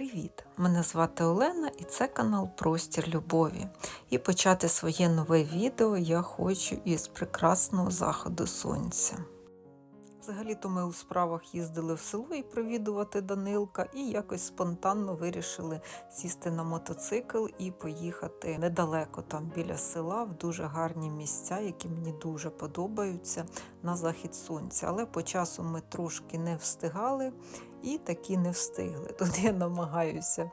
Привіт! Мене звати Олена і це канал Простір Любові. І почати своє нове відео я хочу із прекрасного заходу сонця. Взагалі-то ми у справах їздили в село і провідувати Данилка, і якось спонтанно вирішили сісти на мотоцикл і поїхати недалеко там біля села в дуже гарні місця, які мені дуже подобаються на захід сонця. Але по часу ми трошки не встигали і таки не встигли. Тут я намагаюся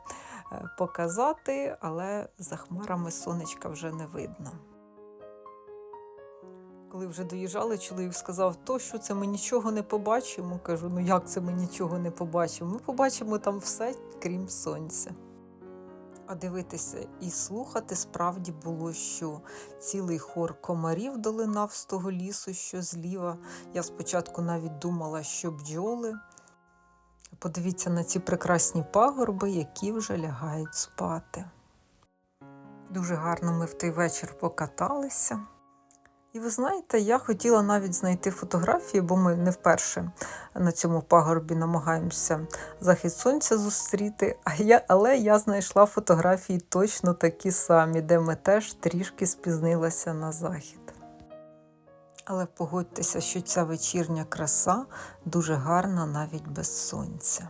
е, показати, але за хмарами сонечка вже не видно. Коли вже доїжджали, чоловік сказав, то що це ми нічого не побачимо. Кажу, ну як це ми нічого не побачимо? Ми побачимо там все, крім сонця. А дивитися і слухати справді було що цілий хор комарів долинав з того лісу, що зліва. Я спочатку навіть думала, що бджоли. Подивіться на ці прекрасні пагорби, які вже лягають спати. Дуже гарно ми в той вечір покаталися. І ви знаєте, я хотіла навіть знайти фотографії, бо ми не вперше на цьому пагорбі намагаємося захід сонця зустріти. А я, але я знайшла фотографії точно такі самі, де ми теж трішки спізнилися на захід. Але погодьтеся, що ця вечірня краса дуже гарна навіть без сонця.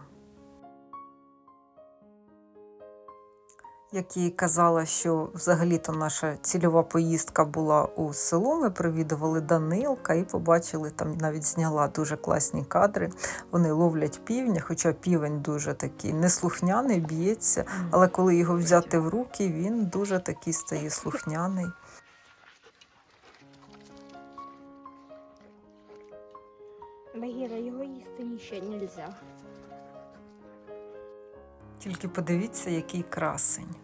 Як я казала, що взагалі-то наша цільова поїздка була у село. Ми провідували Данилка і побачили там, навіть зняла дуже класні кадри. Вони ловлять півня, хоча півень дуже такий неслухняний, б'ється. Але коли його взяти в руки, він дуже такий стає слухняний. Багіра, його їсти ще нельзя. Тільки подивіться, який красень.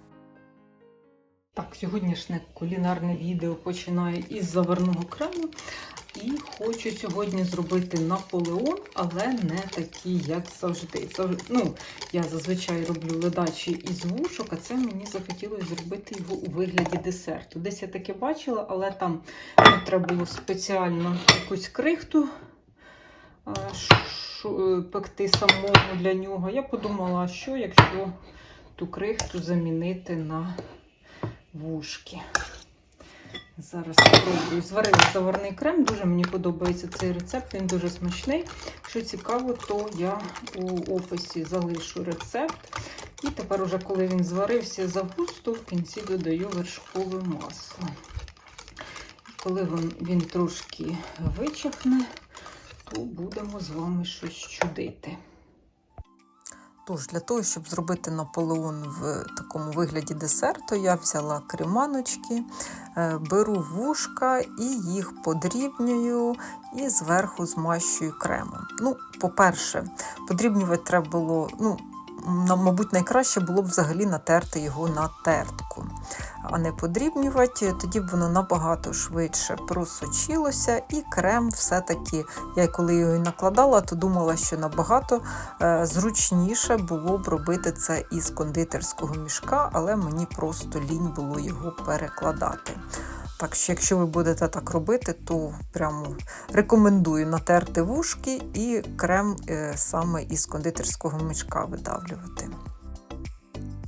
Так, сьогоднішнє кулінарне відео починаю із заварного крему. І хочу сьогодні зробити Наполеон, але не такий, як завжди. Ну, я зазвичай роблю ледачі із вушок, а це мені захотілося зробити його у вигляді десерту. Десь я таке бачила, але там ну, треба було спеціально якусь крихту пекти самому для нього. Я подумала, що якщо ту крихту замінити на вушки. Зараз спробую. Зварила заварний крем. Дуже мені подобається цей рецепт, він дуже смачний. Що цікаво, то я у описі залишу рецепт. І тепер, уже коли він зварився загусто, в кінці додаю вершкове масло. Коли він, він трошки вичахне, будемо з вами щось чудити. Тож, для того, щоб зробити Наполеон в такому вигляді десерту, я взяла креманочки, е, беру вушка і їх подрібнюю і зверху змащую кремом. Ну, по-перше, подрібнювати треба було, ну, мабуть, найкраще було б взагалі натерти його на тертку, а не подрібнювати, тоді б воно набагато швидше просочилося, і крем все-таки, я коли його накладала, то думала, що набагато е, зручніше було б робити це із кондитерського мішка, але мені просто лінь було його перекладати. Так що, якщо ви будете так робити, то прямо рекомендую натерти вушки і крем е, саме із кондитерського мішка видавлювати.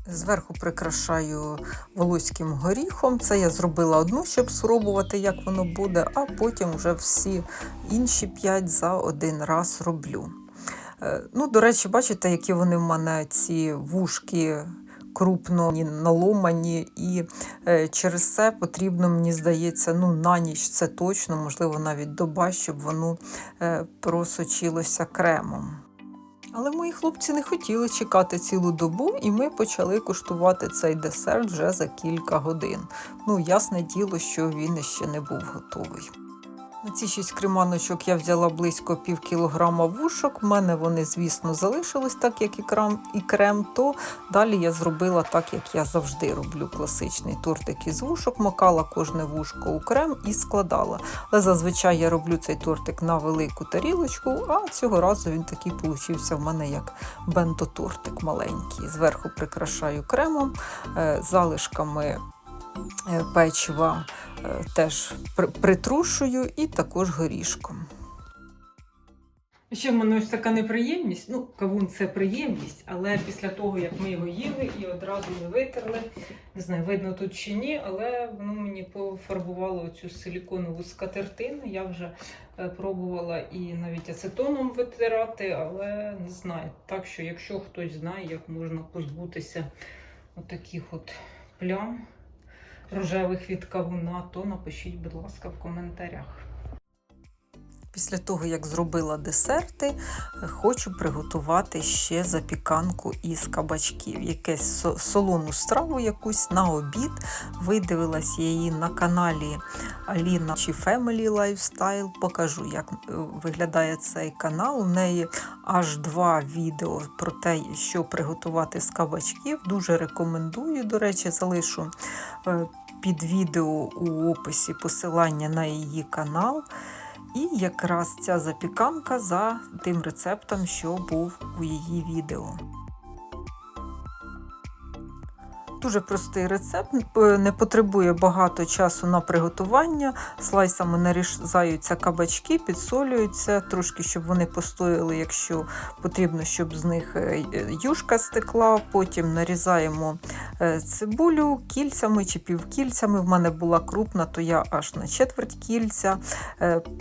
Зверху прикрашаю волоським горіхом. Це я зробила одну, щоб спробувати, як воно буде, а потім вже всі інші п'ять за один раз роблю. Е, Ну, до речі, бачите, які вони в мене ці вушки крупно наломані, і е, через це потрібно, мені здається, ну, на ніч це точно, можливо, навіть доба, щоб воно е, просочилося кремом. Але мої хлопці не хотіли чекати цілу добу, і ми почали куштувати цей десерт вже за кілька годин. Ну, ясне діло, що він ще не був готовий. На ці шість креманочок я взяла близько пів кілограма вушок. У мене вони, звісно, залишились так, як і крем, і крем. То далі я зробила так, як я завжди роблю класичний тортик із вушок, макала кожне вушко у крем і складала. Але зазвичай я роблю цей тортик на велику тарілочку, а цього разу він такий получився в мене як бенто-тортик маленький. Зверху прикрашаю кремом, е, залишками печива е, теж притрушую і також горішком. Ще в мене ось така неприємність. Ну, кавун це приємність, але після того, як ми його їли і одразу не витерли, не знаю, видно тут чи ні, але воно мені пофарбувало цю силіконову скатертину. Я вже е, пробувала і навіть ацетоном витирати, але не знаю. Так що, якщо хтось знає, як можна позбутися отаких от плям рожевих від кавуна, то напишіть, будь ласка, в коментарях. Після того, як зробила десерти, хочу приготувати ще запіканку із кабачків. Якесь со- солону страву якусь на обід. Видивилась її на каналі Аліна чи Family Lifestyle. Покажу, як е, виглядає цей канал. У неї аж два відео про те, що приготувати з кабачків. Дуже рекомендую. До речі, залишу е, під відео у описі посилання на її канал. І якраз ця запіканка за тим рецептом, що був у її відео. Дуже простий рецепт, не потребує багато часу на приготування. Слайсами нарізаються кабачки, підсолюються, трошки, щоб вони постояли, якщо потрібно, щоб з них е, е, юшка стекла. Потім нарізаємо е, цибулю кільцями чи півкільцями. В мене була крупна, то я аж на четверть кільця.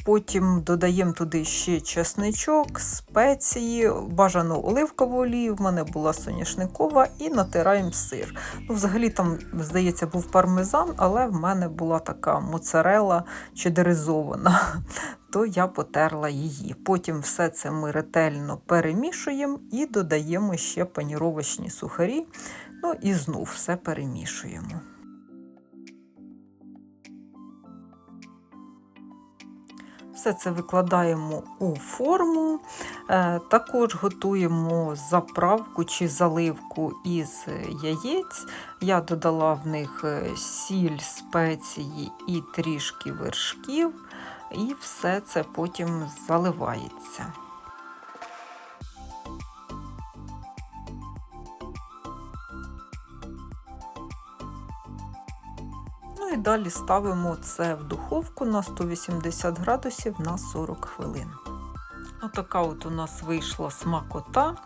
Потім додаємо туди ще чесничок, спеції, бажану оливкову олію. В мене була соняшникова і натираємо сир. Взагалі там, здається, був пармезан, але в мене була така моцарела чедеризована, то я потерла її. Потім все це ми ретельно перемішуємо і додаємо ще паніровочні сухарі. Ну і знов все перемішуємо. Все це викладаємо у форму. Е, Також готуємо заправку чи заливку із яєць. Я додала в них е, сіль, спеції і трішки вершків, і все це потім заливається. І далі ставимо це в духовку на 180 градусів на 40 хвилин. Отака от у нас вийшла смакота.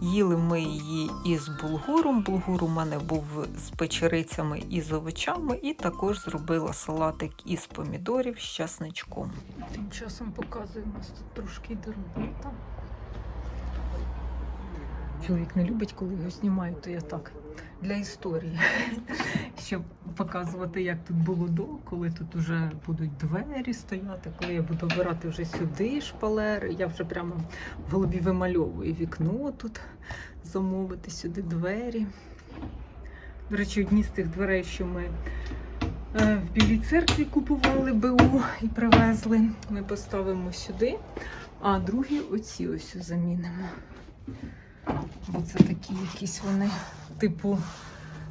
Їли ми її із булгуром. Булгур у мене був з печерицями і з овочами, і також зробила салатик із помідорів з часничком. Тим часом показую, нас тут трошки йде. Чоловік не любить, коли його знімають, то я так для історії, щоб показувати, як тут було до, коли тут вже будуть двері стояти, коли я буду обирати вже сюди шпалери. Я вже прямо в голові вимальовую вікно тут, замовити сюди двері. До речі, одні з тих дверей, що ми е, в Білій церкві купували БУ і привезли, ми поставимо сюди, а другі оці ось замінимо. Бо це такі якісь вони типу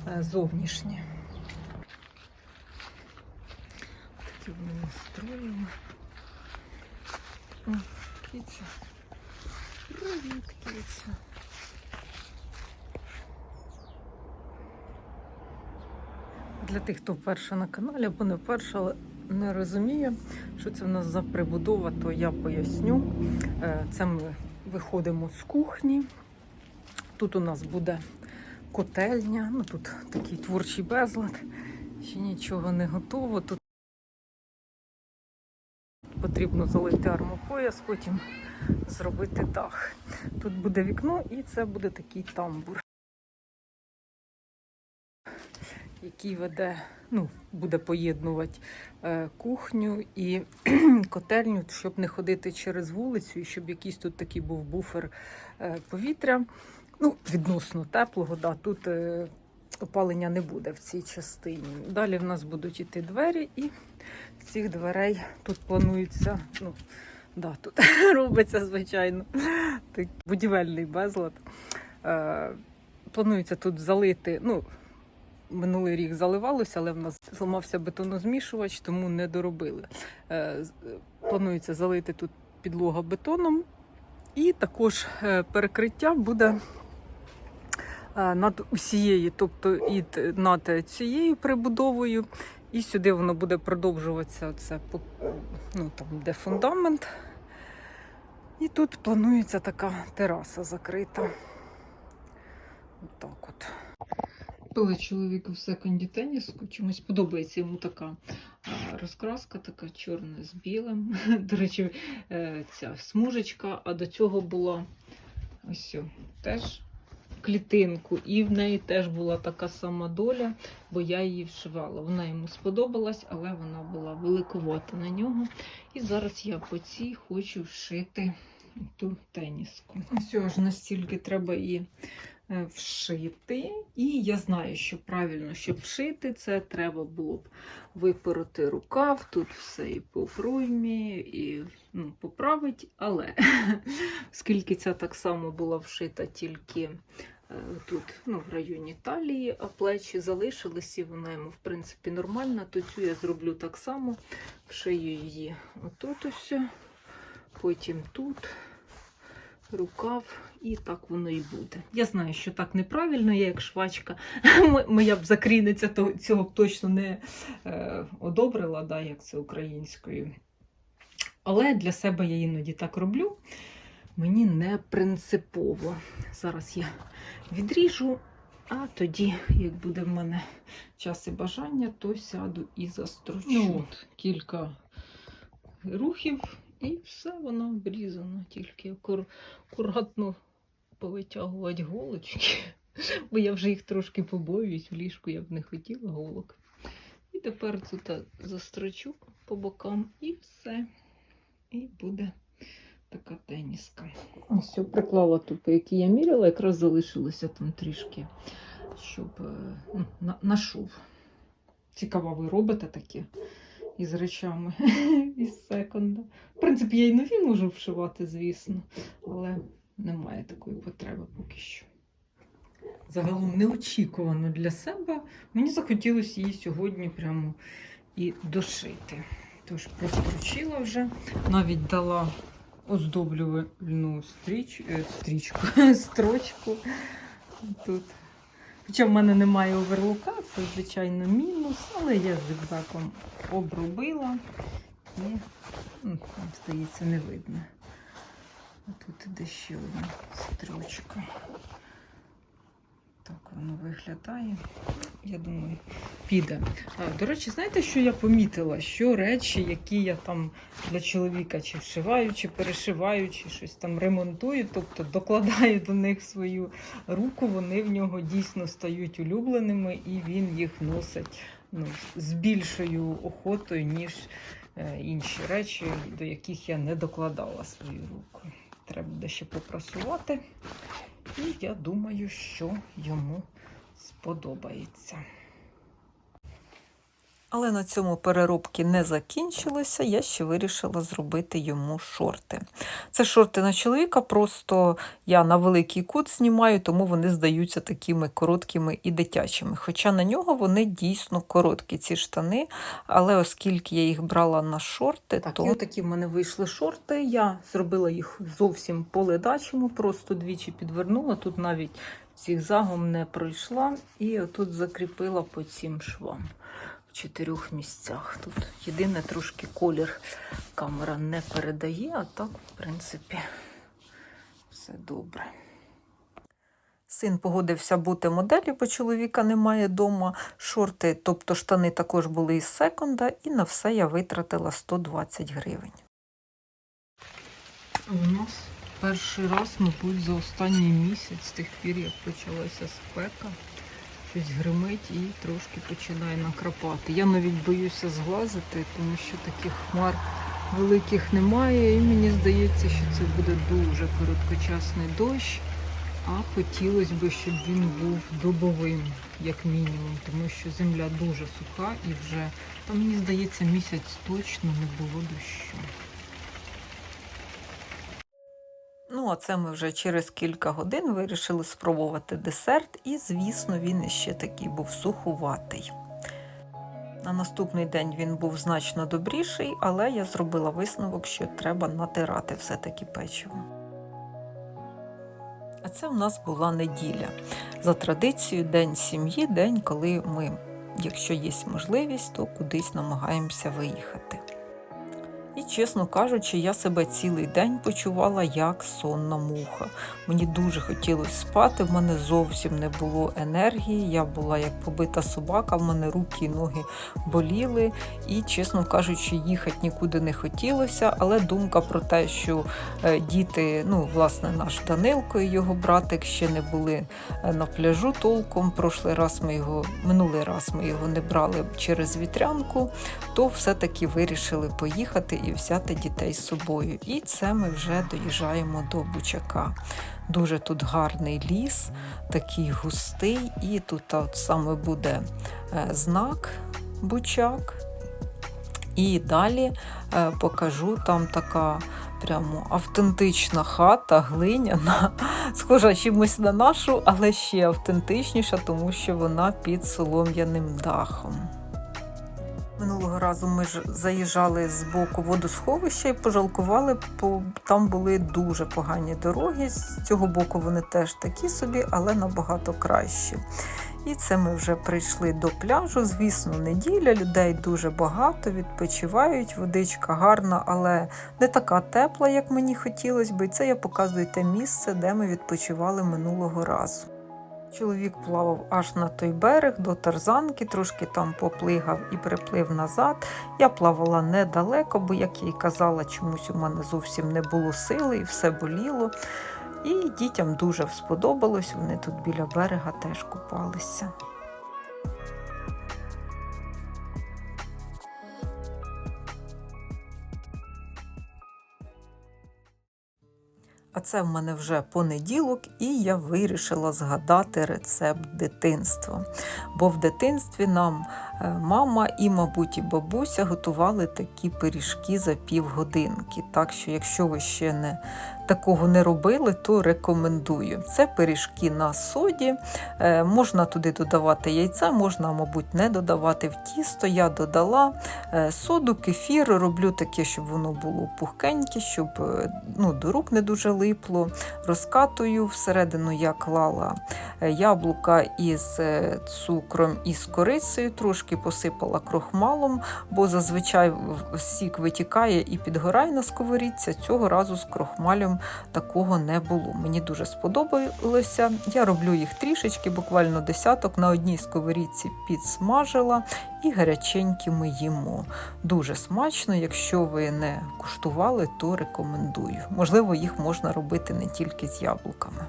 е, зовнішні. Такі вони настроїли. О, киця. Привіт, киця. Для тих, хто вперше на каналі, або не вперше, але не розуміє, що це в нас за прибудова, то я поясню. Е, Це ми виходимо з кухні. Тут у нас буде котельня, ну тут такий творчий безлад. Ще нічого не готово. Тут потрібно залити армопояс, потім зробити дах. Тут буде вікно і це буде такий тамбур, який веде, ну, буде поєднувати е, кухню і котельню, щоб не ходити через вулицю і щоб якийсь тут такий був буфер е, повітря. Ну, відносно теплого, да, тут е, опалення не буде в цій частині. Далі в нас будуть іти двері, і з цих дверей тут планується, ну, да, тут робиться, звичайно, так, будівельний безлад. Е, планується тут залити, ну, минулий рік заливалося, але в нас зламався бетонозмішувач, тому не доробили. Е, планується залити тут підлога бетоном. І також е, перекриття буде над усією, тобто і над цією прибудовою, і сюди воно буде продовжуватися. Це по- ну, там, де фундамент. І тут планується така тераса закрита. Отак от. Купили чоловіку в секонді теніску. Чомусь подобається йому така розкраска, така чорна з білим. До речі, е, ця смужечка, а до цього була ось теж клітинку. І в неї теж була така сама доля, бо я її вшивала. Вона йому сподобалась, але вона була великовата на нього. І зараз я по цій хочу вшити ту теніску. Ось ж настільки треба її е, вшити. І я знаю, що правильно, щоб вшити, це треба було б випороти рукав, тут все і по проймі, і ну, поправить. Але оскільки ця так само була вшита тільки тут, ну, в районі талії, а плечі залишились, і вона йому, в принципі, нормальна, то цю я зроблю так само, вшию її отут ось, потім тут рукав, і так воно і буде. Я знаю, що так неправильно, я як швачка, моя б закрійниця цього б точно не е, одобрила, да, як це українською. Але для себе я іноді так роблю. Мені не принципово. Зараз я відріжу, а тоді, як буде в мене час і бажання, то сяду і застрочу. Ну, от, кілька рухів, і все воно обрізано. Тільки акуратно повитягувати голочки. Бо я вже їх трошки побоююсь, в ліжку я б не хотіла голок. І тепер тут застрочу по бокам і все. І буде така теніска. Ось приклала тут, по якій я міряла, якраз залишилося там трішки, щоб е, ну, на, на шов. Цікаво, ви робите таке із речами із секонда. В принципі, я і нові можу вшивати, звісно, але немає такої потреби поки що. Загалом неочікувано для себе. Мені захотілося її сьогодні прямо і дошити. Тож прострочила вже, навіть дала оздоблювальну стріч, е, стрічку, строчку тут. Хоча в мене немає оверлока, це, звичайно, мінус, але я зигзаком обробила і, ну, здається, не видно. Тут іде ще одна строчка. Так воно виглядає. Я думаю, піде. До речі, знаєте, що я помітила? Що речі, які я там для чоловіка чи вшиваю, чи перешиваю, чи щось там ремонтую, тобто докладаю до них свою руку, вони в нього дійсно стають улюбленими, і він їх носить ну, з більшою охотою, ніж е, інші речі, до яких я не докладала свою руку. Треба буде ще попрасувати. І я думаю, що йому сподобається. Але на цьому переробки не закінчилося. Я ще вирішила зробити йому шорти. Це шорти на чоловіка, просто я на великий кут знімаю, тому вони здаються такими короткими і дитячими. Хоча на нього вони дійсно короткі, ці штани. Але оскільки я їх брала на шорти, Так, то і отакі в мене вийшли шорти. Я зробила їх зовсім по ледачому, просто двічі підвернула. Тут навіть зігзагом не пройшла. І отут закріпила по цим швам в чотирьох місцях. Тут єдине трошки колір камера не передає, а так, в принципі, все добре. Син погодився бути моделлю, бо чоловіка немає вдома. Шорти, тобто штани також були із секонда, і на все я витратила 120 гривень. У нас перший раз, мабуть, за останній місяць, з тих пір, як почалася спека, щось гримить і трошки починає накрапати. Я навіть боюся зглазити, тому що таких хмар великих немає, і мені здається, що це буде дуже короткочасний дощ. А хотілося б, щоб він був добовим, як мінімум, тому що земля дуже суха і вже, там, мені здається, місяць точно не було дощу. Ну, а це ми вже через кілька годин вирішили спробувати десерт, і, звісно, він іще такий був сухуватий. На наступний день він був значно добріший, але я зробила висновок, що треба натирати все-таки печиво. А це в нас була неділя. За традицією, день сім'ї, день, коли ми, якщо є можливість, то кудись намагаємося виїхати. І, чесно кажучи, я себе цілий день почувала як сонна муха. Мені дуже хотілося спати, в мене зовсім не було енергії. Я була як побита собака, в мене руки і ноги боліли. І, чесно кажучи, їхати нікуди не хотілося. Але думка про те, що е, діти, ну, власне, наш Данилко і його братик ще не були е, на пляжу толком. Прошлий раз ми його, минулий раз ми його не брали через вітрянку, то все-таки вирішили поїхати і взяти дітей з собою. І це ми вже доїжджаємо до Бучака. Дуже тут гарний ліс, такий густий, і тут от саме буде е, знак Бучак. І далі е, покажу там така прямо автентична хата, глиняна, схожа чимось на нашу, але ще автентичніша, тому що вона під солом'яним дахом. Минулого разу ми ж заїжджали з боку водосховища і пожалкували, бо там були дуже погані дороги. З цього боку вони теж такі собі, але набагато кращі. І це ми вже прийшли до пляжу. Звісно, неділя, людей дуже багато, відпочивають, водичка гарна, але не така тепла, як мені хотілося би. І це я показую те місце, де ми відпочивали минулого разу. Чоловік плавав аж на той берег до тарзанки, трошки там поплигав і приплив назад. Я плавала недалеко, бо, як я й казала, чомусь у мене зовсім не було сили і все боліло. І дітям дуже сподобалось, вони тут біля берега теж купалися. А це в мене вже понеділок, і я вирішила згадати рецепт дитинства. Бо в дитинстві нам е, мама і, мабуть, і бабуся готували такі пиріжки за півгодинки. Так що, якщо ви ще не такого не робили, то рекомендую. Це пиріжки на соді. Е, Можна туди додавати яйця, можна, мабуть, не додавати в тісто. Я додала е, соду, кефір, роблю таке, щоб воно було пухкеньке, щоб е, ну, до рук не дуже липло. Розкатую всередину я клала яблука із цукром і з корицею, трошки посипала крохмалом, бо зазвичай сік витікає і підгорає на сковорідці. Цього разу з крохмалем такого не було. Мені дуже сподобалося. Я роблю їх трішечки, буквально десяток на одній сковорідці підсмажила і гаряченькі ми їмо. Дуже смачно, якщо ви не куштували, то рекомендую. Можливо, їх можна робити не тільки з яблуками.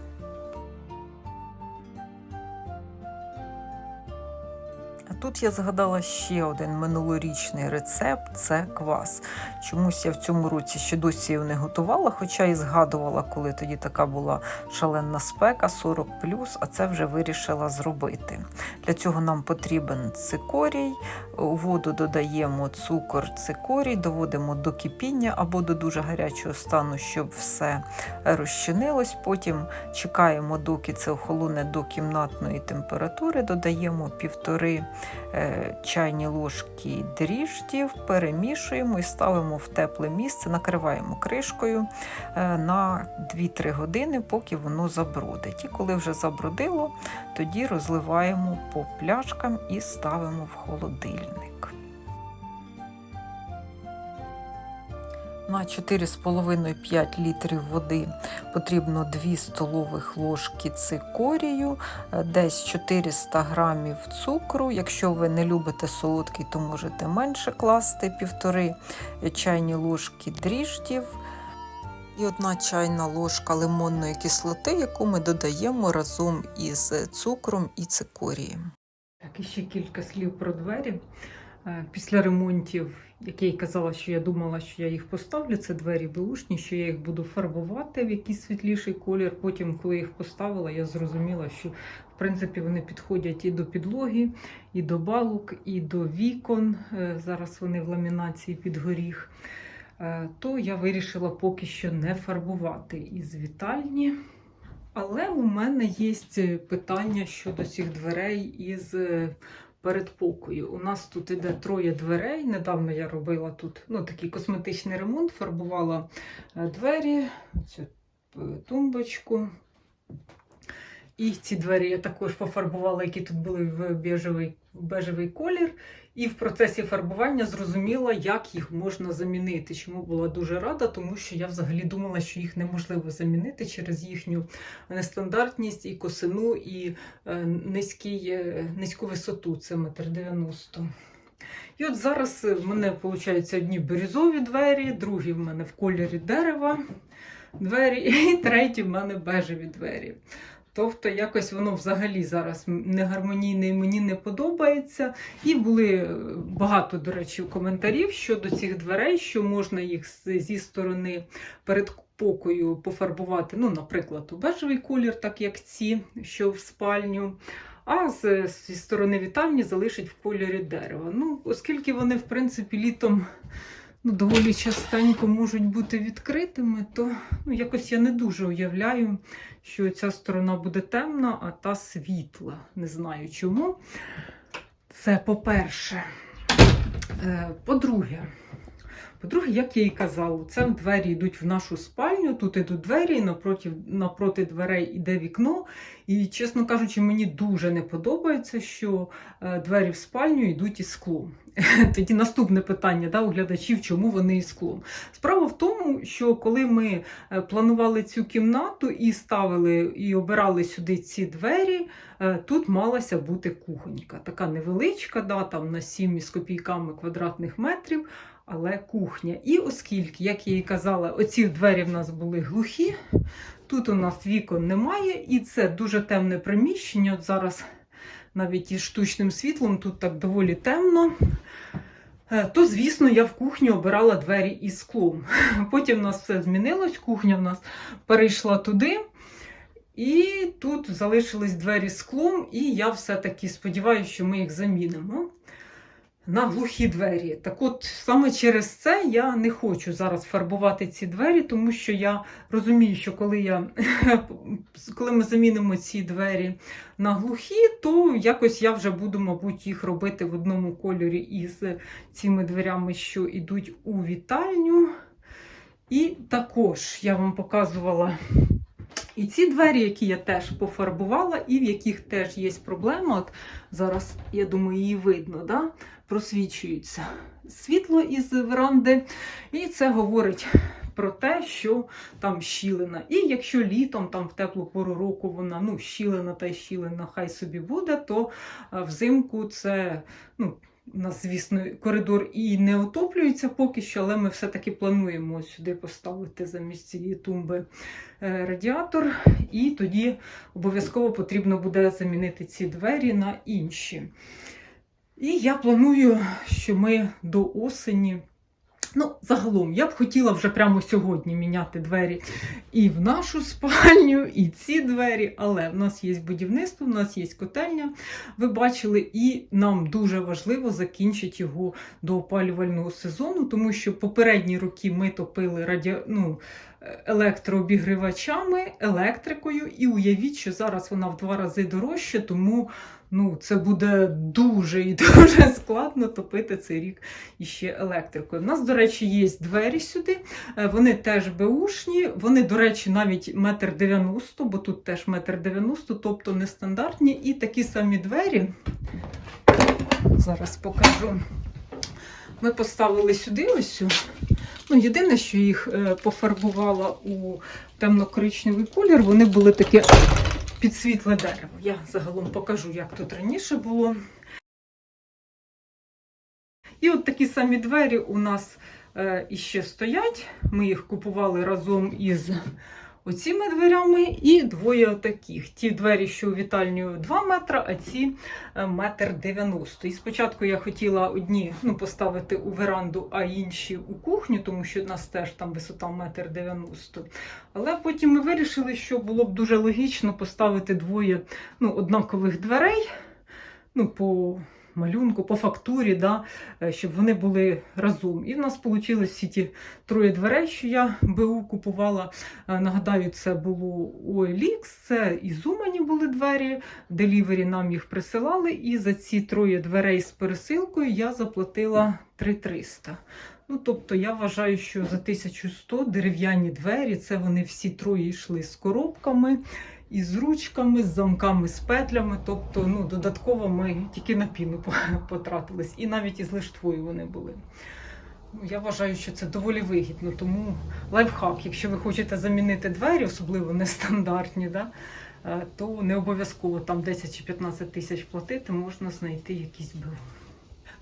А тут я згадала ще один минулорічний рецепт це квас. Чомусь я в цьому році ще досі його не готувала, хоча і згадувала, коли тоді така була шаленна спека 40 а це вже вирішила зробити. Для цього нам потрібен цикорій, у воду додаємо цукор, цикорій, доводимо до кипіння або до дуже гарячого стану, щоб все розчинилось. Потім чекаємо, доки це охолоне до кімнатної температури, додаємо півтори чайні ложки дріждів, перемішуємо і ставимо в тепле місце, накриваємо кришкою е, на 2-3 години, поки воно забродить. І коли вже забродило, тоді розливаємо по пляшкам і ставимо в холодильник. На 4,5-5 літрів води потрібно 2 столових ложки цикорію, е, десь 400 грамів цукру. Якщо ви не любите солодкий, то можете менше класти півтори чайні ложки дріждів і одна чайна ложка лимонної кислоти, яку ми додаємо разом із цукром і цикорієм. Так, і ще кілька слів про двері. Е, Після ремонтів, як я казала, що я думала, що я їх поставлю, це двері беушні, що я їх буду фарбувати в якийсь світліший колір. Потім, коли їх поставила, я зрозуміла, що в принципі вони підходять і до підлоги, і до балок, і до вікон. Е, Зараз вони в ламінації під горіх. Е, То я вирішила поки що не фарбувати із вітальні. Але у мене є питання щодо цих дверей із передпокою. У нас тут іде троє дверей. Недавно я робила тут ну, такий косметичний ремонт, фарбувала е, двері, цю е, тумбочку. І ці двері я також пофарбувала, які тут були в бежевий, бежевий колір. І в процесі фарбування зрозуміла, як їх можна замінити. Чому була дуже рада, тому що я взагалі думала, що їх неможливо замінити через їхню нестандартність і косину, і е, низький, е, низьку висоту. Це метр дев'яносто. І от зараз в мене виходить одні бірюзові двері, другі в мене в кольорі дерева двері, і треті в мене бежеві двері. Тобто якось воно взагалі зараз негармонійне і мені не подобається. І були е, багато, до речі, коментарів щодо цих дверей, що можна їх зі сторони передпокою пофарбувати. Ну, наприклад, у бежевий колір, так як ці, що в спальню. А з, зі сторони вітальні залишить в кольорі дерева. Ну, оскільки вони, в принципі, літом ну, доволі частенько можуть бути відкритими, то ну, якось я не дуже уявляю, що ця сторона буде темна, а та світла. Не знаю чому. Це по-перше. Е, По-друге, по-друге, як я і казала, це двері йдуть в нашу спальню, тут ідуть двері, напроти, напроти дверей іде вікно. І, чесно кажучи, мені дуже не подобається, що е, двері в спальню йдуть із склом. Тоді наступне питання да, у глядачів, чому вони із склом. Справа в тому, що коли ми е, планували цю кімнату і ставили і обирали сюди ці двері, е, тут малася бути кухонька. Така невеличка, да, там на 7 із копійками квадратних метрів. Але кухня. І оскільки, як я і казала, оці двері в нас були глухі, тут у нас вікон немає, і це дуже темне приміщення. От зараз навіть із штучним світлом тут так доволі темно. Е, То, звісно, я в кухню обирала двері із склом. Потім в нас все змінилось, кухня в нас перейшла туди. І тут залишились двері з склом, і я все-таки сподіваюся, що ми їх замінимо на глухі двері. Так от саме через це я не хочу зараз фарбувати ці двері, тому що я розумію, що коли, я, коли ми замінимо ці двері на глухі, то якось я вже буду, мабуть, їх робити в одному кольорі із цими дверями, що йдуть у вітальню. І також я вам показувала і ці двері, які я теж пофарбувала, і в яких теж є проблема. От зараз, я думаю, її видно, да? просвічується світло із веранди. І це говорить про те, що там щілина. І якщо літом, там в теплу пору року, вона ну, щілина та й щілина, хай собі буде, то е, взимку це. ну, у нас, звісно, коридор і не отоплюється поки що, але ми все-таки плануємо сюди поставити замість цієї тумби е, радіатор. І тоді обов'язково потрібно буде замінити ці двері на інші. І я планую, що ми до осені. Ну, загалом, я б хотіла вже прямо сьогодні міняти двері і в нашу спальню, і ці двері, але в нас є будівництво, в нас є котельня, ви бачили, і нам дуже важливо закінчити його до опалювального сезону, тому що попередні роки ми топили раді... ну, електрообігрівачами, електрикою, і уявіть, що зараз вона в два рази дорожча, тому ну, це буде дуже і дуже складно топити цей рік іще електрикою. У нас, до речі, є двері сюди, е, вони теж беушні, вони, до речі, навіть метр дев'яносто, бо тут теж метр дев'яносто, тобто нестандартні. І такі самі двері. Зараз покажу. Ми поставили сюди ось. Ну, єдине, що їх е, пофарбувала у темно-коричневий колір, вони були такі під світле дерево. Я загалом покажу, як тут раніше було. І от такі самі двері у нас е, іще стоять. Ми їх купували разом із оціми дверями, і двоє таких. Ті двері, що у вітальню 2 метри, а ці е, метр І спочатку я хотіла одні ну, поставити у веранду, а інші у кухню, тому що у нас теж там висота метр 90. Але потім ми вирішили, що було б дуже логічно поставити двоє ну, однакових дверей. Ну, по малюнку, по фактурі, да, е, щоб вони були разом. І в нас вийшли всі ті троє дверей, що я БУ купувала. Е, Нагадаю, це було OLX, це і Зумані були двері, делівері нам їх присилали. І за ці троє дверей з пересилкою я заплатила 3300. Ну, тобто я вважаю, що за 1100 дерев'яні двері, це вони всі троє йшли з коробками. Із ручками, з замками, з петлями. Тобто, ну, додатково ми тільки на піну потратились. І навіть із лиштвою вони були. Ну, Я вважаю, що це доволі вигідно, тому лайфхак, якщо ви хочете замінити двері, особливо нестандартні, да, е, то не обов'язково там 10 чи 15 тисяч платити, можна знайти якийсь бюро.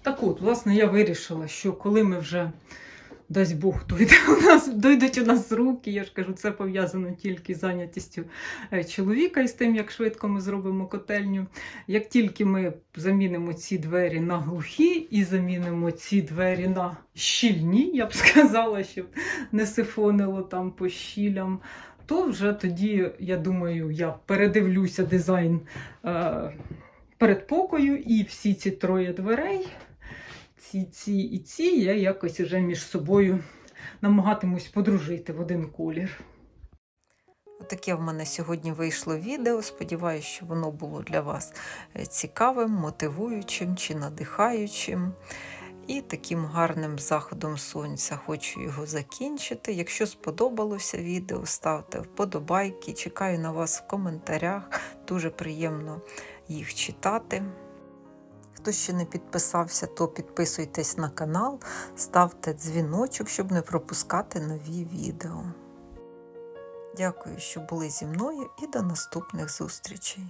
Так от, власне, я вирішила, що коли ми вже, дасть Бог, у нас, дойдуть у нас руки, я ж кажу, це пов'язано тільки з зайнятістю е, чоловіка і з тим, як швидко ми зробимо котельню. Як тільки ми замінимо ці двері на глухі і замінимо ці двері на щільні, я б сказала, щоб не сифонило там по щілям, то вже тоді, я думаю, я передивлюся дизайн е, передпокою і всі ці троє дверей, ці, ці і ці, я якось вже між собою намагатимусь подружити в один колір. Таке в мене сьогодні вийшло відео. Сподіваюся, що воно було для вас е, цікавим, мотивуючим чи надихаючим. І таким гарним заходом сонця хочу його закінчити. Якщо сподобалося відео, ставте вподобайки. Чекаю на вас в коментарях. Дуже приємно їх читати. Хто ще не підписався, то підписуйтесь на канал, ставте дзвіночок, щоб не пропускати нові відео. Дякую, що були зі мною і до наступних зустрічей.